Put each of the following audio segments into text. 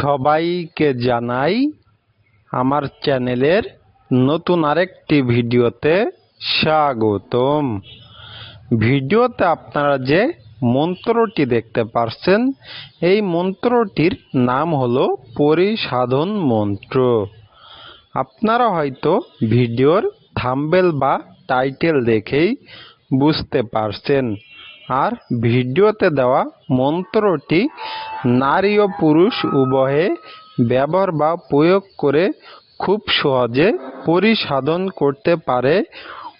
সবাইকে জানাই আমার চ্যানেলের নতুন আরেকটি ভিডিওতে স্বাগতম। ভিডিওতে আপনারা যে মন্ত্রটি দেখতে পারছেন, এই মন্ত্রটির নাম হলো পরিসাধন মন্ত্র। আপনারা হয়তো ভিডিওর থাম্বেল বা টাইটেল দেখেই বুঝতে পারছেন। আর ভিডিওতে দেওয়া মন্ত্রটি, নারী ও পুরুষ উভয়ে ব্যবহার বা প্রয়োগ করে খুব সহজে পরিসাধন করতে পারে।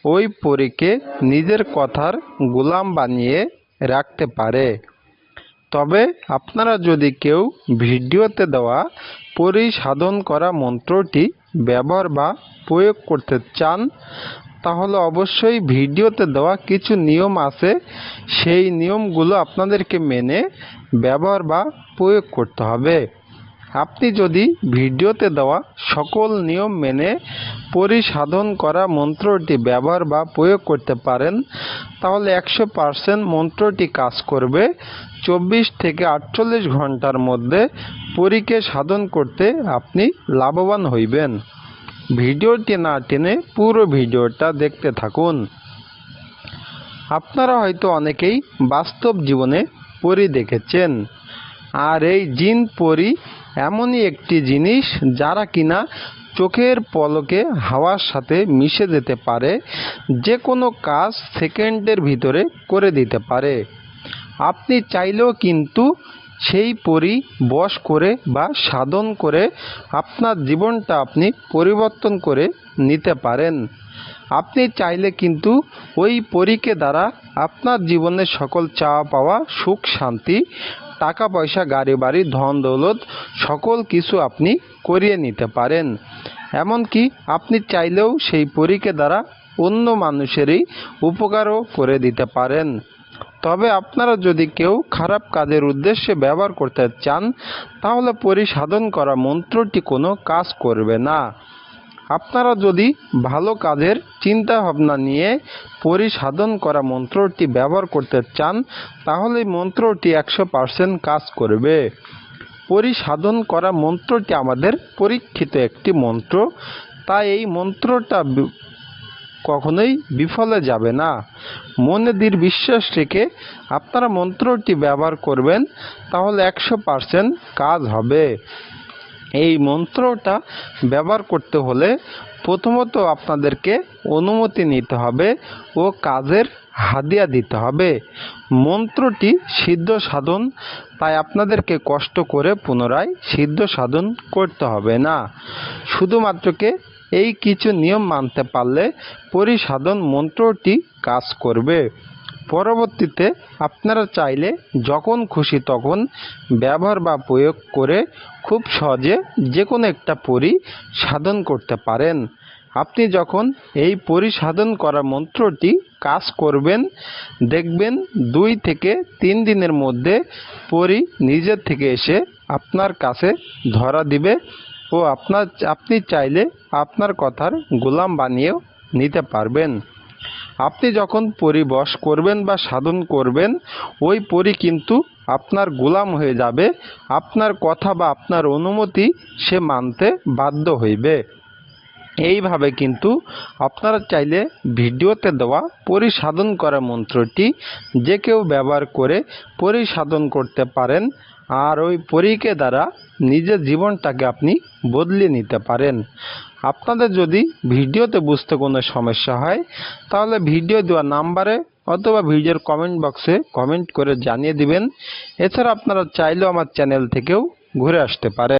ওই পরীকে নিজের কথার গোলাম বানিয়ে রাখতে পারে। তবে আপনারা যদি কেউ ভিডিওতে দেওয়া পরিসাধন করা মন্ত্রটি ব্যবহার বা প্রয়োগ করতে চান তাহলে অবশ্যই ভিডিওতে দেওয়া কিছু নিয়ম আছে। সেই নিয়মগুলো আপনাদেরকে মেনে, ব্যবহার বা প্রয়োগ করতে হবে। আপনি যদি ভিডিওতে দেওয়া সকল নিয়ম মেনে পরিসাধন করা মন্ত্রটি ব্যবহার বা প্রয়োগ করতে পারেন, তাহলে একশো পারসেন্ট মন্ত্রটি কাজ করবে। চব্বিশ থেকে আটচল্লিশ ঘণ্টার মধ্যে পরীকে সাধন করতে আপনি লাভবান হইবেন। ভিডিওটি না টেনে পুরো ভিডিওটা দেখতে থাকুন। আপনারা হয়তো অনেকেই বাস্তব জীবনে পরি দেখেছেন। আর এই জিন পরি এমনই একটি জিনিস যারা কিনা চোখের পলকে হাওয়ার সাথে মিশে যেতে পারে যে কোনো কাজ সেকেন্ডের ভিতরে করে দিতে পারে। আপনি চাইলেও কিন্তু সেই পরি বশ করে বা সাধন করে আপনার জীবনটা আপনি পরিবর্তন করে নিতে পারেন। আপনি চাইলে কিন্তু ওই পরীকে দ্বারা আপনার জীবনের সকল চাওয়া পাওয়া সুখ, শান্তি, টাকা পয়সা, গাড়ি বাড়ি, ধন দৌলত সকল কিছু আপনি করিয়ে নিতে পারেন। এমনকি আপনি চাইলেও সেই পরীকে দ্বারা অন্য মানুষেরই উপকারও করে দিতে পারেন। তবে আপনারা যদি কেউ খারাপ কাজের উদ্দেশ্যে ব্যবহার করতে চান, তাহলে পরিসাধন করা মন্ত্রটি কোনো কাজ করবে না। আপনারা যদি ভালো কাজের চিন্তা ভাবনা নিয়ে পরিসাধন করা মন্ত্রটি ব্যবহার করতে চান, তাহলে মন্ত্রটি একশো পারসেন্ট কাজ করবে। পরিসাধন করা মন্ত্রটি আমাদের পরীক্ষিত একটি মন্ত্র। তাই এই মন্ত্রটা কখনোই বিফলে যাবে না। মনে দৃঢ় বিশ্বাস রেখে আপনারা মন্ত্রটি ব্যবহার করবেন, তাহলে একশো পারসেন্ট কাজ হবে। এই মন্ত্রটা ব্যবহার করতে হলে প্রথমত আপনাদেরকে অনুমতি নিতে হবে ও কাজের হাদিয়া দিতে হবে। মন্ত্রটি সিদ্ধ সাধন, তাই আপনাদেরকে কষ্ট করে পুনরায় সিদ্ধ সাধন করতে হবে না। শুধুমাত্রকে এই কিছু নিয়ম মানতে পারলে পরিসাধন মন্ত্রটি কাজ করবে। পরবর্তীতে আপনারা চাইলে যখন খুশি তখন ব্যবহার বা প্রয়োগ করে খুব সহজে যে কোনো একটা পরি সাধন করতে পারেন। আপনি যখন এই পরিসাধন করা মন্ত্রটি কাজ করবেন, দেখবেন দুই থেকে তিন দিনের মধ্যে পরি নিজের থেকে এসে আপনার কাছে ধরা দিবে। ও আপনার, আপনি চাইলে আপনার কথার গোলাম বানিয়েও নিতে পারবেন। আপনি যখন পরি বশ করবেন বা সাধন করবেন, ওই পরি কিন্তু আপনার গোলাম হয়ে যাবে। আপনার কথা বা আপনার অনুমতি সে মানতে বাধ্য হইবে। এইভাবে কিন্তু আপনারা চাইলে ভিডিওতে দেওয়া পরিসাধন করা মন্ত্রটি যে কেউ ব্যবহার করে পরিসাধন করতে পারেন। আর ওই পরীকে দ্বারা নিজের জীবনটাকে আপনি বদলে নিতে পারেন। আপনাদের যদি ভিডিওতে বুঝতে কোনো সমস্যা হয়, তাহলে ভিডিও দেওয়া নাম্বারে অথবা ভিডিওর কমেন্ট বক্সে কমেন্ট করে জানিয়ে দিবেন। এছাড়া আপনারা চাইলেও আমার চ্যানেল থেকেও ঘুরে আসতে পারেন।